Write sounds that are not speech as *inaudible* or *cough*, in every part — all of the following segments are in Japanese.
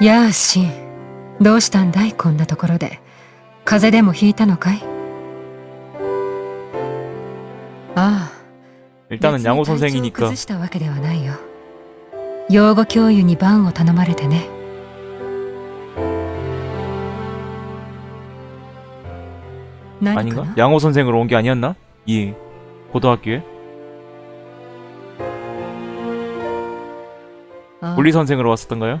やあシンどうしたんだいこんなところで風邪でもひいたのかいああ 일단은 양호 別に体調を 선생이니까 崩したわけではないよ養護教諭に番を頼まれてね何か 아닌가? な 양호 선생으로 온 게 아니었나? 이 고등학교에 ああ 물리 선생으로 왔었던가요?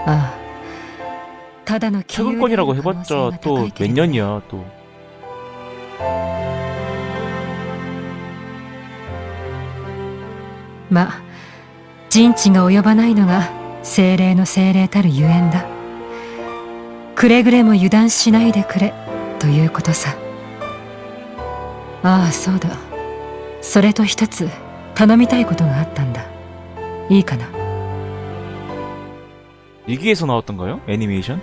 ああただの杞憂である 최근권이라고 可能性 해봤자 が 또 高いけ 몇 れど 년이야 또. まあ人知が及ばないのが精霊の精霊たるゆえんだくれぐれも油断しないでくれということさああそうだそれと一つ頼みたいことがあったんだいいかな 일기에서 나왔던가요? 애니메이션?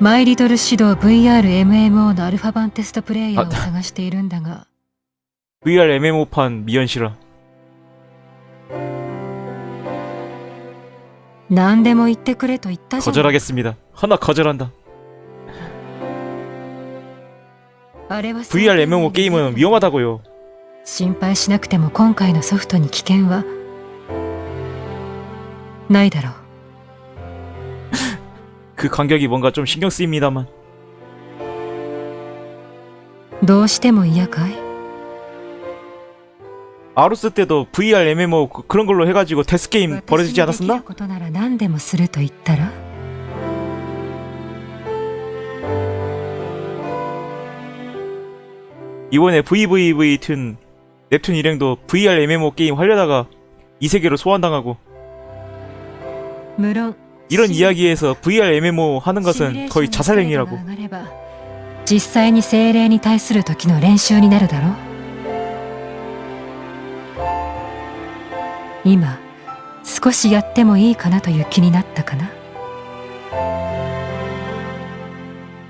マイリトル指導 VRMMO のアルファ版テストプレイヤーをあ探しているんだが VR MMO판 미연실화. 何でも言ってくれと言ったじゃん 거절하겠습니다. 하나 거절한다. あれは VR MMO 게임은 위험하다고요. 心配しなくても今回のソフトに危険はないだろう 그 간격이 뭔가 좀 신경 쓰입니다만. どうしても嫌かい 아루스 때도 VR MMO 그- 그런 걸로 해가지고 데스 게임 私 벌어지지 にできる 않았었나? ことなら何でもすると言ったら 이번에 VVV 튠 넵튠 일행도 VR MMO 게임 하려다가 이 세계로 소환당하고 無論 이런 シ 이야기에서 VR MMO 하는 ミュレ 것은 ーション 거의 の 자살행위라고 精度が上がれば実際に精霊に対する時の練習になるだろう今少しやってもいいかなという気になったかな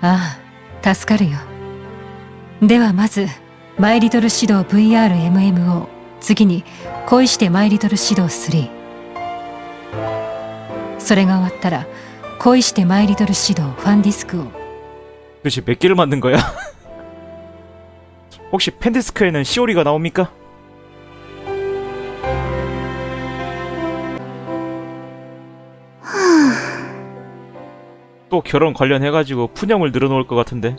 ああ助かるよではまずマイリトル指導 VRMMO 次に恋してマイリトル指導3 それが終わったら恋してマイリトル指導ファンディスクを 도대체 몇 개를 만든 거야? *laughs* 혹시 팬데스크에는 시오리가 나옵니까? 또 결혼 관련해가지고 푸념을 늘어놓을 것 같은데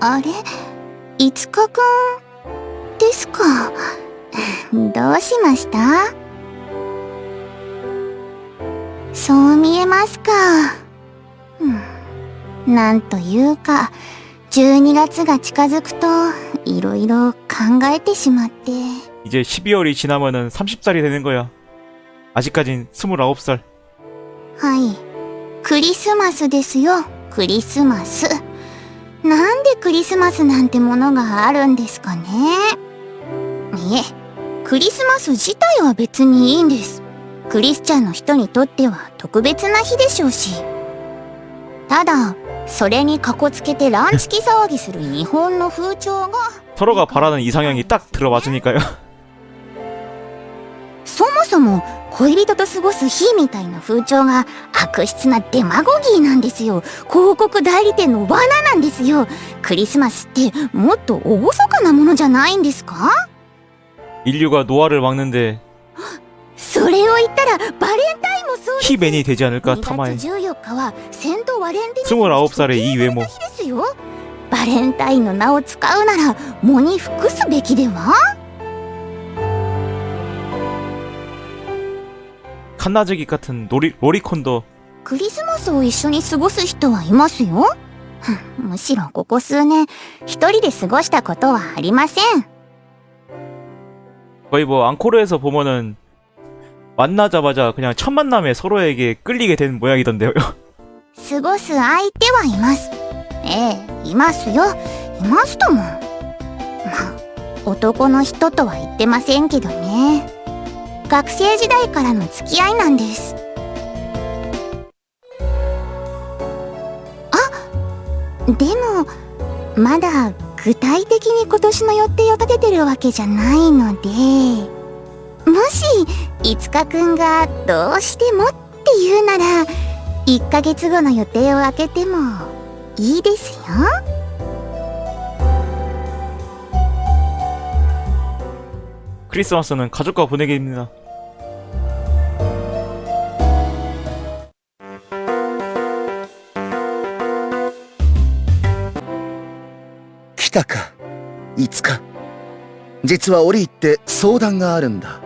あれいつかくんですかどうしました *laughs* そう見えますか。うんなんというか、12月が近づくと、いろいろ考えてしまって。 이제 12월이 지나면은 30살이 되는 거야 아직까진 29살 はい。クリスマスですよ。クリスマス。なんでクリスマスなんてものがあるんですかねいえ、クリスマス自体は別にいいんです。 クリスチャンの人にとっては特別な日でしょうし。ただ、それにかこつけてランチキ騒ぎする日本の風潮が、 서로가 바라는 이상형이 딱 들어맞으니까요 *laughs* そもそも恋人と過ごす日みたいな風潮が悪質なデマゴギーなんですよ。広告代理店の罠なんですよ。クリスマスってもっと厳かなものじゃないんですか 인류가 노화를 막는데 *laughs* それを言ったらバレンタインもそうです 키맨이 되지 않을까 2 타마에 月14日はセント・ワレンティン 29살의 이 외모 日ですよ。バレンタインの名を使うなら喪に服すべきでは 칸나즈기 같은 로리, 로리콘도 クリスマスを一緒に過ごす人はいますよ。ふ*laughs* んむしろここ数年、一人で過ごしたことはありません。 거의 뭐 앙코르에서 보면은 만나자마자 그냥 첫 만남에 서로에게 끌리게 된 모양이던데요. 過ごす相手はいます。ええ、いますよ。いますとも。まあ、男の人とは言ってませんけどね。学生時代からの付き合いなんです。あでも、まだ具体的に今年の予定を立ててるわけじゃないので、もし、 いつかくんがどうしてもって言うなら、1ヶ月後の予定を空けてもいいですよ 크리스마스는 가족과 보내기입니다. 来たかいつか実は折り入って相談があるんだ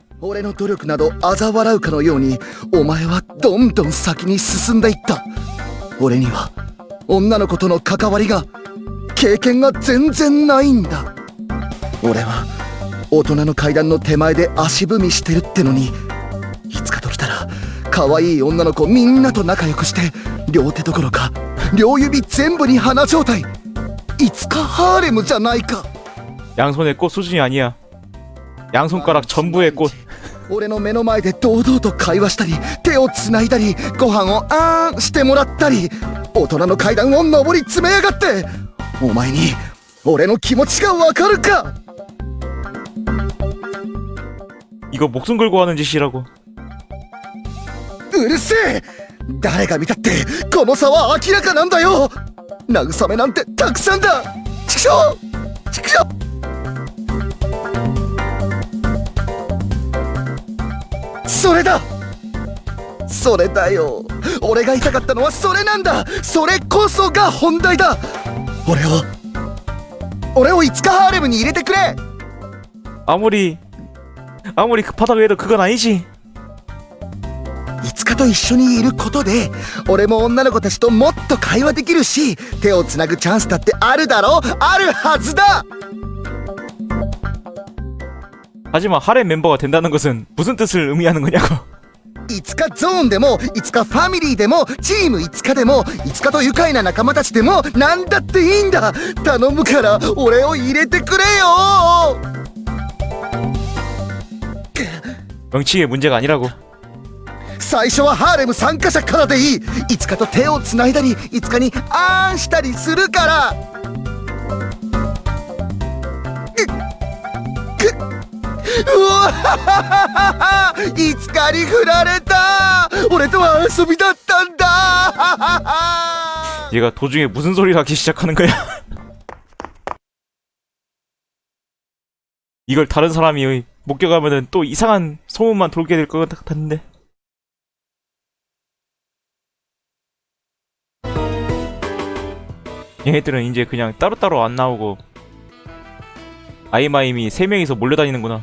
俺の努力など嘲笑うかのようにお前はどんどん先に進んでいった俺には女の子との関わりが経験が全然ないんだ俺は大人の階段の手前で足踏みしてるってのにいつかと来たら可愛い女の子みんなと仲良くして両手どころか両指全部に花状態いつかハーレムじゃないか 양손의 꽃 수준이 아니야. 양손가락 전부의 꽃. 俺の目の前で堂々と会話したり手をつないだりご飯をあーんしてもらったり大人の階段を上り詰めやがってお前に俺の気持ちがわかるか 이거 목숨 걸고 하는 짓이라고. うるせえ誰が見たってこの差は明らかなんだよ慰めなんてたくさんだ畜生畜生 それだそれだよ俺が言いたかったのはそれなんだそれこそが本題だ俺を俺をいつかハーレムに入れてくれ 아무리 아무리 급하다고 해도 그건 아니지. いつかと一緒にいることで俺も女の子たちともっと会話できるし手をつなぐチャンスだってあるだろあるはずだ 하지만 하렘 멤버가 된다는 것은 무슨 뜻을 의미하는 거냐고. いつかゾーンでもいつかファミリーでもチームいつかでもいつかと愉快な仲間たちでもなんだっていいんだ頼むから俺を入れてくれよ 명칭의 문제가 아니라고. 最初はハーレム参加者からでいいいつかと手をつないだりいつかにあーんしたりするから うわいつかに振られた俺とは遊びだったんだ *laughs* 얘가 도중에 무슨 소리를 하기 시작하는 거야? *laughs* 이걸 다른 사람이 목격하면은 또 이상한 소문만 돌게 될 것 같은데. 얘네들은 이제 그냥 따로따로 안 나오고 아이마임이 세 명이서 몰려다니는구나.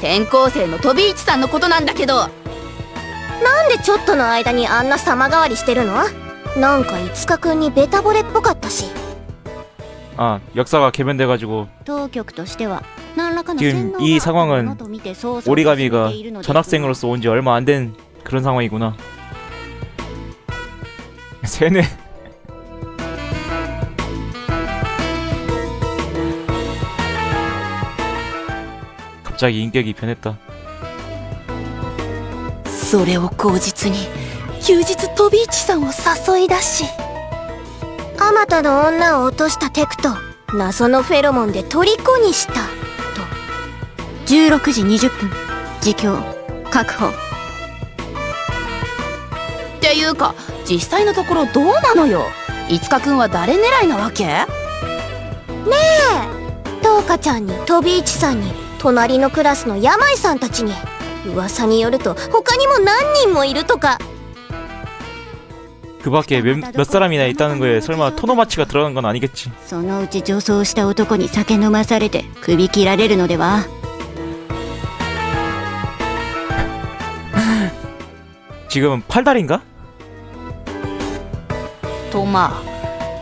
転校生の飛び市さんのことなんだけどなんでちょっとの間にあんな様変わりしてるのなんかいつかくんにベタ惚れっぽかったし 아 역사가 개변돼가지고 当局としては何らかの 지금 洗脳 이 が 상황은 あったものと見て捜査を 오리가미가 進めているのです 전학생으로서 온 지 얼마 안 된 그런 상황이구나. *laughs* 세네. 갑자기 인격이 변했다. それを口実に休日飛び市さんを誘い出しあまたの女を落としたテクと謎のフェロモンで虜にした16時20分自供確保っていうか実際のところどうなのよいつかくんは誰狙いなわけトウカちゃんに飛び市さんに 隣のクラスの山井さんたちに噂によると他にも何人もいるとか 그 밖에 몇, 몇 사람이나 있다는 거에 설마 토노마치가 들어간 건 아니겠지. そのうち女装した男に酒飲まされて首切られるのでは 지금은 팔다리인가? とまあ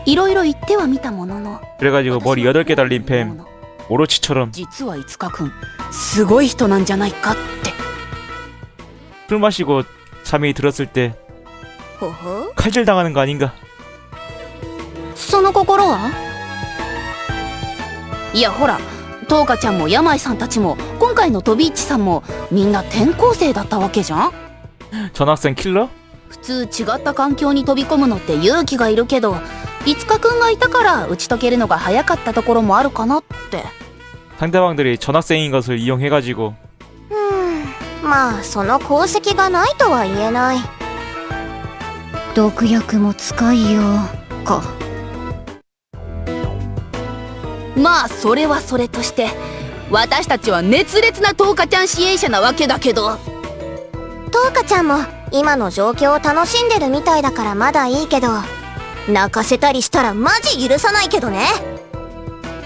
いろいろ言ってはみたものの 그래가지고 머리 8개 달린 뱀 오로치처럼 実はいつかくんすごい人なんじゃないかって 술 마시고 잠이 들었을 때 ほほ 칼질 당하는 거 아닌가? その心はいやほらトウカちゃんも山井さんたちも今回の飛び市さんもみんな転校生だったわけじゃん 전학생 킬러? 普通違った環境に飛び込むのって勇気がいるけどいつかくんがいたから打ち解けるのが早かったところもあるかなって 상대방들이 전학생인 것을 이용해가지고 うんまあその功績がないとは言えない毒薬も使いようかまあそれはそれとして私たちは熱烈なトウカちゃん支援者なわけだけどトウカちゃんも今の状況を楽しんでるみたいだからまだいいけど泣かせたりしたらマジ許さないけどね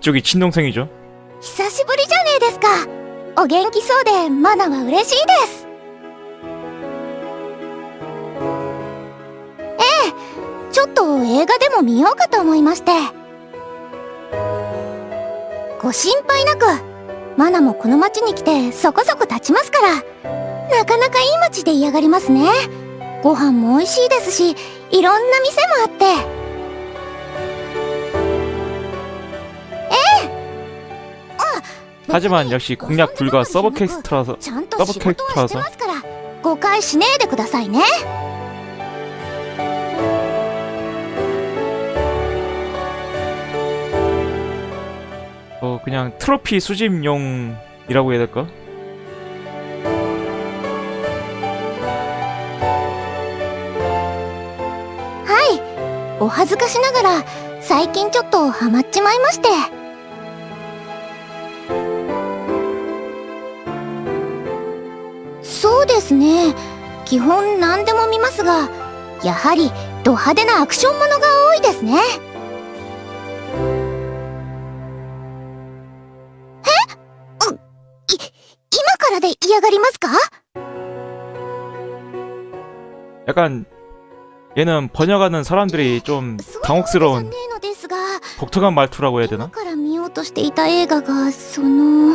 이쪽이 친동생이죠. 久しぶりじゃねえですかお元気そうでマナは嬉しいですええちょっと映画でも見ようかと思いましてご心配なくマナもこの町に来てそこそこ経ちますからなかなかいい町で嫌がりますねご飯も美味しいですしいろんな店もあって 하지만 역시 공략 불가 서브 캐스트라서 ちゃんとダブ仕ルキャット事はしてますから誤解しねえでくださいね 어 그냥 트로피 수집용이라고 해야 될까? お恥ずかしながら最近ちょっとハマっちまいまして ですね基本何でも見ますがやはりド派手なアクションものが多いですねえうい今からで嫌がりますか 약간 얘는 번역하는 사람들이 좀 そうじゃ 당혹스러운 ねえのですが 독특한 말투라고 해야 今 되나? から見ようとしていた映画がその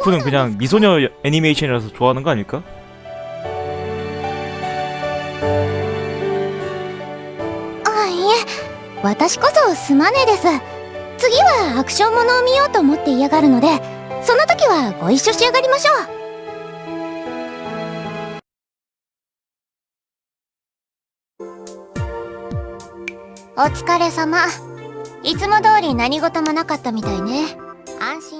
이쿠는 그냥 미소녀 애니메이션이라서 좋아하는 거 아닐까? あいえ私こそすまねえです次はアクションものを見ようと思って嫌がるのでその時はご一緒しやがりましょう お疲れ様いつも通り何事もなかったみたいね安心したわ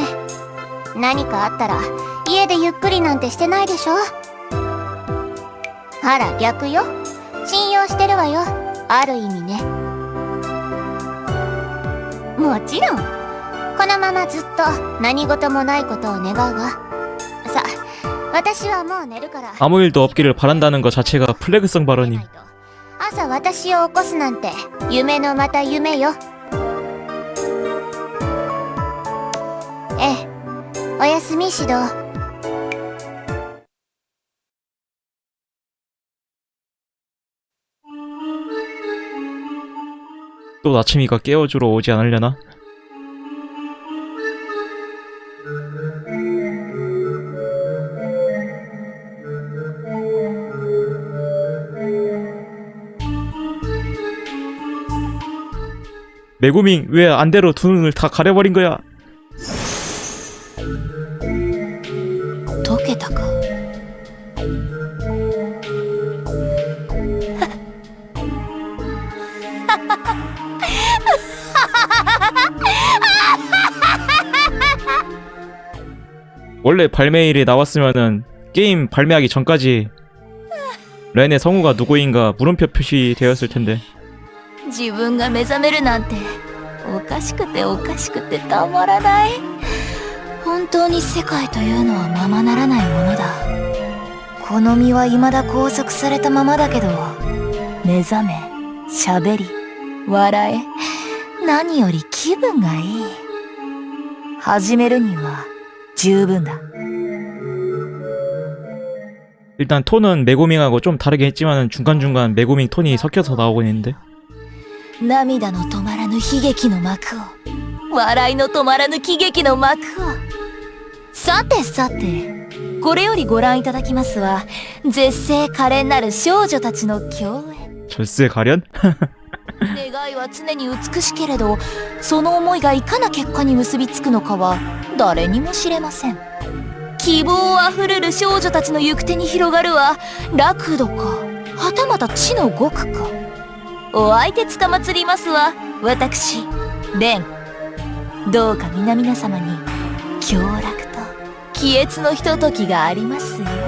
何かあったら家でゆっくりなんてしてないでしょあら逆よ信用してるわよある意味ねもちろんこのままずっと何事もないことを願うわさ私はもう寝るから 아무 일도 없기를 바란다는 것 자체가 플래그성 발언임 朝私を起こすなんて夢のまた夢よええ おやすみ指導 또 나침이가 깨워주러 오지 않으려나? 메구밍 왜 안대로 두 눈을 다 가려버린 거야? 溶けたか원 원래 발매일이 나왔으면은 게임 발매하기 전까지 렌의 성우가 누구인가 물음표 표시되었을 텐데 自分が目覚めるなんておかしくておかしくてたまらない 本当に世界というのはままならないものだこの身は未だ拘束されたままだけど目覚め喋り笑え何より気分がいい始めるには十分だ 일단 톤은 메고밍하고 좀 다르게 했지만은 중간중간 메고밍 톤이 섞여서 나오고 있는데 涙の止まらぬ悲劇の幕を笑いの止まらぬ喜劇の幕を さてさて、これよりご覧いただきますは、絶世可憐なる少女たちの共演。絶世可憐願いは常に美しけれど、その思いがいかな結果に結びつくのかは、誰にも知れません。希望あふれる少女たちの行く手に広がるは、楽度か、はたまた地の極か。お相手つかまつりますは、私、蓮。どうか皆々様に、狂来。と喜悦のひとときがありますよ。